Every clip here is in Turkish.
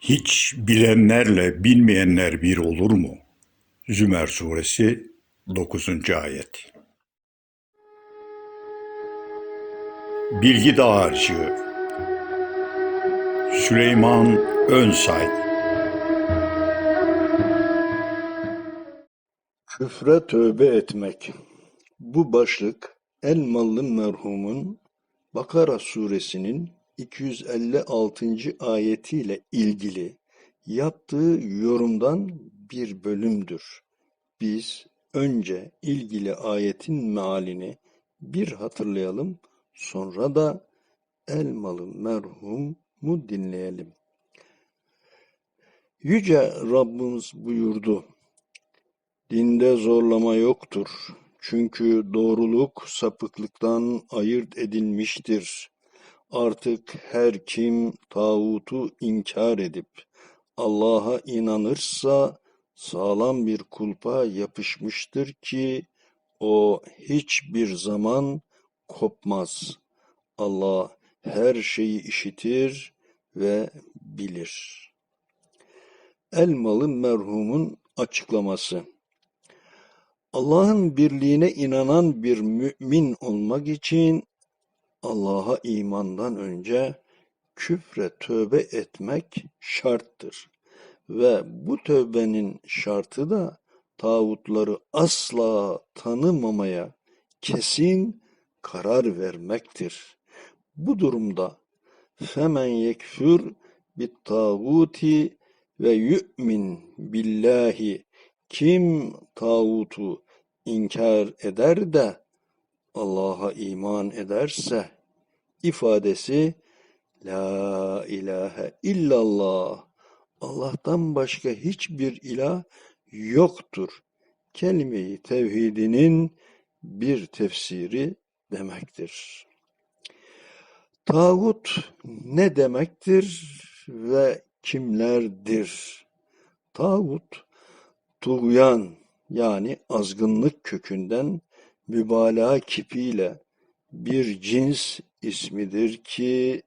Hiç bilenlerle bilmeyenler bir olur mu? Zümer suresi 9. ayet. Bilgi Dağarcığı Süleyman Önsay Küfre tövbe etmek. Bu başlık Elmalı merhumun Bakara suresinin 256. ayetiyle ilgili yaptığı yorumdan bir bölümdür. Biz önce ilgili ayetin mealini bir hatırlayalım, sonra da Elmalı merhumu dinleyelim. Yüce Rabbimiz buyurdu. Dinde zorlama yoktur. Çünkü doğruluk sapıklıktan ayırt edilmiştir. Artık her kim tağutu inkar edip Allah'a inanırsa sağlam bir kulpa yapışmıştır ki o hiçbir zaman kopmaz. Allah her şeyi işitir ve bilir. Elmalı merhumun açıklaması Allah'ın birliğine inanan bir mümin olmak için Allah'a imandan önce küfre tövbe etmek şarttır. Ve bu tövbenin şartı da tağutları asla tanımamaya kesin karar vermektir. Bu durumda femen yekfür bit tağuti ve yu'min billahi kim tağutu inkar eder de Allah'a iman ederse ifadesi La ilahe illallah Allah'tan başka hiçbir ilah yoktur. Kelime-i tevhidinin bir tefsiri demektir. Tağut ne demektir ve kimlerdir? Tağut tuğyan yani azgınlık kökünden mübalağa kipiyle bir cins ismidir ki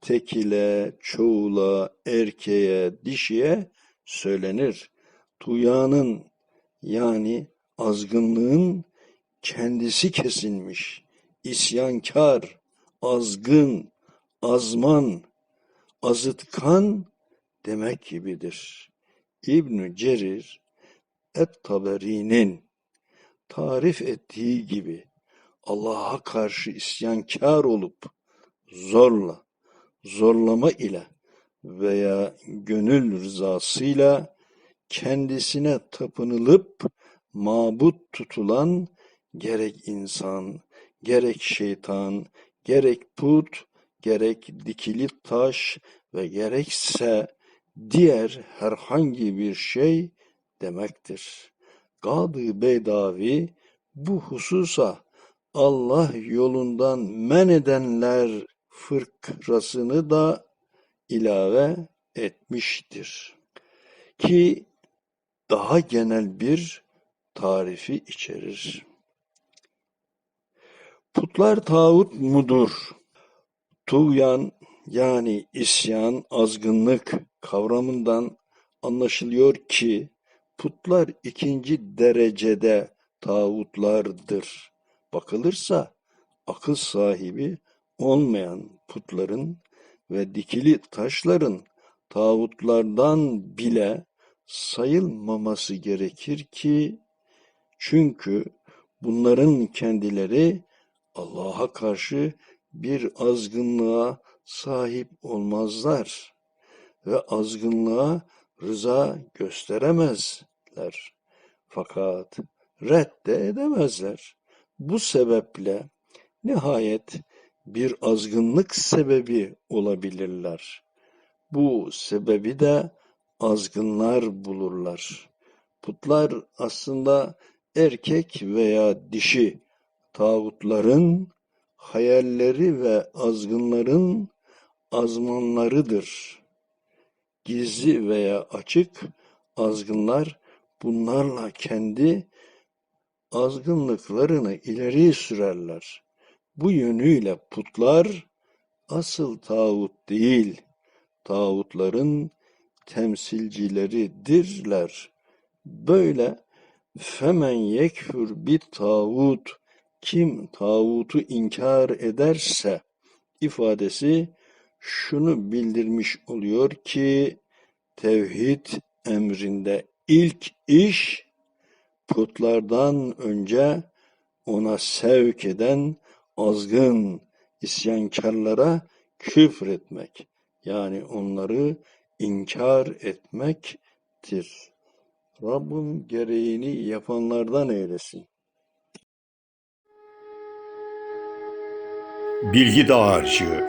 tekile, çoğula, erkeğe, dişiye söylenir. Tuğyanın yani azgınlığın kendisi kesilmiş, isyankar, azgın, azman, azıtkan demek gibidir. İbn Cerir Et-Taberi'nin tarif ettiği gibi Allah'a karşı isyankar olup zorla, zorlama ile veya gönül rızasıyla kendisine tapınılıp mabut tutulan gerek insan, gerek şeytan, gerek put, gerek dikili taş ve gerekse diğer herhangi bir şey demektir. Gadı Beydavi bu hususa Allah yolundan men edenler fırkrasını da ilave etmiştir. Ki daha genel bir tarifi içerir. Putlar tağut mudur? Tuğyan yani isyan, azgınlık kavramından anlaşılıyor ki putlar ikinci derecede tağutlardır. Bakılırsa akıl sahibi olmayan putların ve dikili taşların tağutlardan bile sayılmaması gerekir ki çünkü bunların kendileri Allah'a karşı bir azgınlığa sahip olmazlar ve azgınlığa rıza gösteremezler. Fakat redde edemezler. Bu sebeple nihayet bir azgınlık sebebi olabilirler. Bu sebebi de azgınlar bulurlar. Putlar aslında erkek veya dişi tağutların hayalleri ve azgınların azmanlarıdır. Gizli veya açık azgınlar bunlarla kendi azgınlıklarını ileri sürerler. Bu yönüyle putlar asıl tağut değil, tağutların temsilcileridirler. Böyle femen yekfür bit tağut kim tağutu inkar ederse ifadesi şunu bildirmiş oluyor ki tevhid emrinde ilk iş putlardan önce ona sevk eden azgın isyankarlara küfretmek yani onları inkar etmektir. Rabbim gereğini yapanlardan eylesin. Bilgi Dağarcığı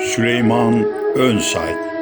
Süleyman Önsay